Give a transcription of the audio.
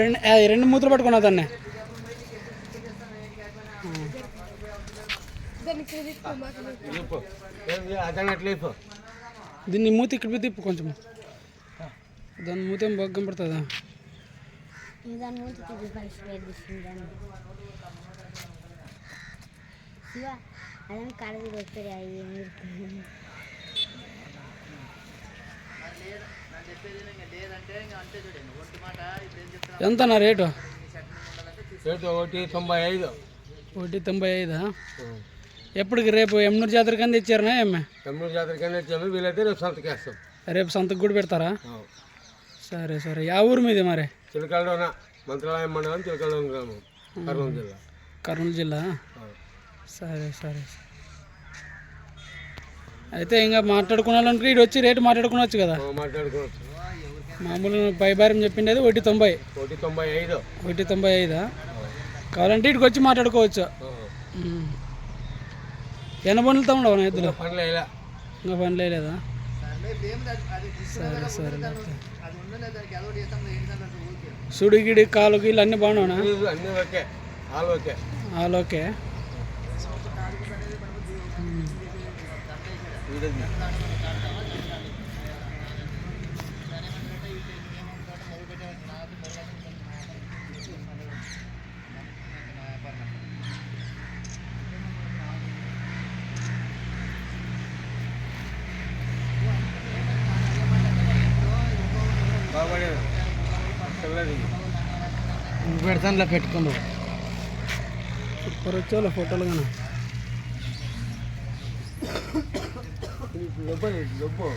రెండు రెండు మూతలు పట్టుకున్నా దాన్ని. దీన్ని మూతి ఇక్కడ తిప్పు కొంచెం. దాని మూత ఏం బాగా కనపడుతుందా దాని శివ అదని కడది పెట్టాడు అవి ఎంత నా రేటు? రేటు ఒకటి తొంభై ఐదు. ఒకటి తొంభై ఐదా? ఎప్పటికి రేపు ఎమ్నూరు జాతర కింద ఇచ్చారనా ఏమే తమ్ముడు జాతర కింద వచ్చాము వీలైతే రేపు సంతకేస్తాం రేపు సంతకు కూడా పెడతారా? సరే సరే. యా ఊరు మీది మరి? చిలకలలోన మంత్రాలయం మండలం చిలకలలోన గ్రామం కర్నూలు జిల్లా. కర్నూలు జిల్లా? సరే సరే అయితే ఇంకా మాట్లాడుకున్నాలంటే ఇటు వచ్చి రేటు మాట్లాడుకునవచ్చు కదా. ఓ, మాట్లాడుకోవచ్చు మామూలు పై భారం చెప్పిండేది ఒకటి తొంభై. ఒకటి తొంభై ఐదు. ఒకటి తొంభై ఐదా? కావాలంటే ఇటుకు వచ్చి మాట్లాడుకోవచ్చు. ఎన్ని తమ్ముడు నా ఎద్దులు పనులు ఇంకా పని లేదా సరే సరే. సుడిగిడి కాలు గీళ్ళు అన్నీ బాగున్నావునా అన్నీ ఓకే. All okay. పెడతానులే పెట్టుకుందాం సూపర్ వచ్చేవాళ్ళ ఫోటోలు కానీ. Lobão, lobão.